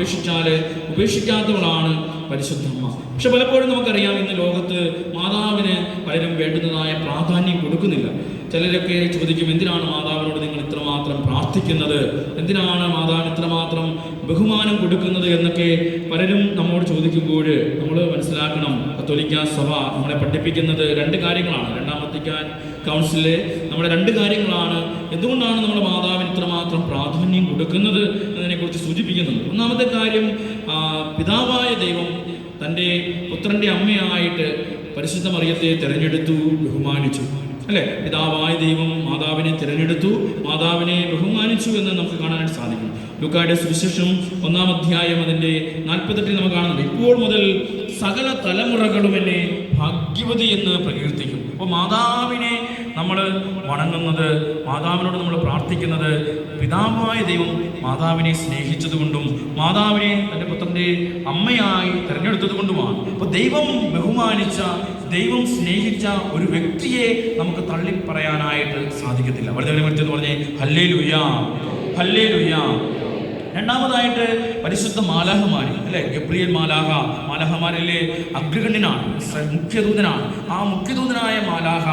ഉപേക്ഷിച്ചാൽ ഉപേക്ഷിക്കാത്തവളാണ് പരിശുദ്ധമ്മ. പക്ഷെ പലപ്പോഴും നമുക്കറിയാം ഇന്ന് ലോകത്ത് മാതാവിന് പലരും വേണ്ടുന്നതായ പ്രാധാന്യം കൊടുക്കുന്നില്ല. ചിലരൊക്കെ ചോദിക്കും എന്തിനാണ് മാതാവിനോട് നിങ്ങൾ ഇത്രമാത്രം പ്രാർത്ഥിക്കുന്നത്? എന്തിനാണ് മാതാവിന് ഇത്രമാത്രം ബഹുമാനം കൊടുക്കുന്നത് എന്നൊക്കെ പലരും നമ്മോട് ചോദിക്കുമ്പോൾ നമ്മൾ മനസ്സിലാക്കണം കത്തോലിക്ക സഭ നമ്മളെ പഠിപ്പിക്കുന്നത് രണ്ട് കാര്യങ്ങളാണ്. രണ്ടാം വത്തിക്കാൻ കൗൺസിലെ നമ്മുടെ രണ്ട് കാര്യങ്ങളാണ്. എന്തുകൊണ്ടാണ് നമ്മുടെ മാതാവിന് ഇത്രമാത്രം പ്രാധാന്യം കൊടുക്കുന്നത് എന്നതിനെക്കുറിച്ച് സൂചിപ്പിക്കുന്നുണ്ട് ഒന്നാമത്തെ കാര്യം പിതാവായ ദൈവം തന്റെ പുത്രന്റെ അമ്മയായിട്ട് പരിശുദ്ധ മറിയത്തെ തിരഞ്ഞെടുത്തു ബഹുമാനിച്ചു. അല്ലേ? പിതാവായ ദൈവം മാതാവിനെ തിരഞ്ഞെടുത്തു മാതാവിനെ ബഹുമാനിച്ചു എന്ന് നമുക്ക് കാണാനായിട്ട് സാധിക്കും. ലുക്കായുടെ സുവിശേഷം ഒന്നാം അധ്യായം അതിന്റെ നാൽപ്പത്തെട്ടിൽ നമുക്ക് കാണുന്നുണ്ട്. ഇപ്പോൾ മുതൽ സകല തലമുറകളും എന്നെ ഭാഗ്യവതി എന്ന് പ്രകീർത്തിക്കും അപ്പോൾ മാതാവിനെ നമ്മൾ വണങ്ങുന്നത് മാതാവിനോട് നമ്മൾ പ്രാർത്ഥിക്കുന്നത് പിതാവായ ദൈവം മാതാവിനെ സ്നേഹിച്ചതുകൊണ്ടും മാതാവിനെ തന്റെ പുത്രന്റെ അമ്മയായി തിരഞ്ഞെടുത്തതുകൊണ്ടുമാണ്. അപ്പോൾ ദൈവം ബഹുമാനിച്ച ദൈവം സ്നേഹിച്ച ഒരു വ്യക്തിയെ നമുക്ക് തള്ളി പറയാനായിട്ട് സാധിക്കത്തില്ല വലിയ എന്ന് പറഞ്ഞേ ഹല്ലേ ലുയാ ഹല്ലേ ലുയാ രണ്ടാമതായിട്ട് പരിശുദ്ധ മാലാഹമാരി അല്ലെ? ഗബ്രിയൽ മാലാഹ മാലാഹമാരിലെ അഗ്രഗണ്യനാണ് മുഖ്യദൂതനാണ്. ആ മുഖ്യദൂതനായ മാലാഹ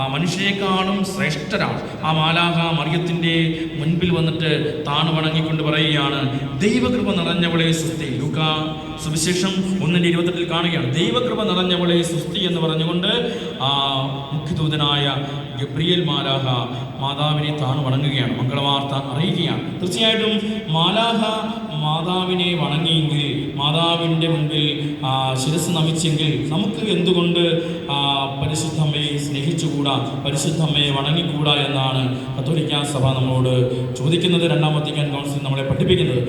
ആ മനുഷ്യരെക്കാളും ശ്രേഷ്ഠരാണ് ആ മാലാഹ മറിയത്തിന്റെ മുൻപിൽ വന്നിട്ട് താണു വണങ്ങിക്കൊണ്ട് പറയുകയാണ് ദൈവകൃപ നിറഞ്ഞവളെ സുസ്തി ലൂക്ക സുവിശേഷം ഒന്നിന്റെ ഇരുപത്തെട്ടിൽ കാണുകയാണ് ദൈവകൃപ നിറഞ്ഞവളെ സുസ്തി എന്ന് പറഞ്ഞുകൊണ്ട് ആ മുഖ്യദൂതനായ ഗബ്രിയൽ മാലാഹ മാതാവിനെ താണു വണങ്ങുകയാണ് മംഗളവാർത്ത അറിയിക്കുകയാണ്. തീർച്ചയായിട്ടും മാലാഹ മാതാവിനെ വണങ്ങിയെങ്കിൽ മാതാവിന്റെ മുമ്പിൽ ശിരസ് നമിച്ചെങ്കിൽ നമുക്ക് എന്തുകൊണ്ട് പരിശുദ്ധമ്മയെ സ്നേഹിച്ചുകൂടാ പരിശുദ്ധമ്മയെ വണങ്ങിക്കൂടാ എന്നാണ് കത്തോലിക്ക സഭ നമ്മളോട് ചോദിക്കുന്നത്. രണ്ടാം വത്തിക്കാൻ കൗൺസിൽ നമ്മളെ പഠിപ്പിക്കുന്നത്.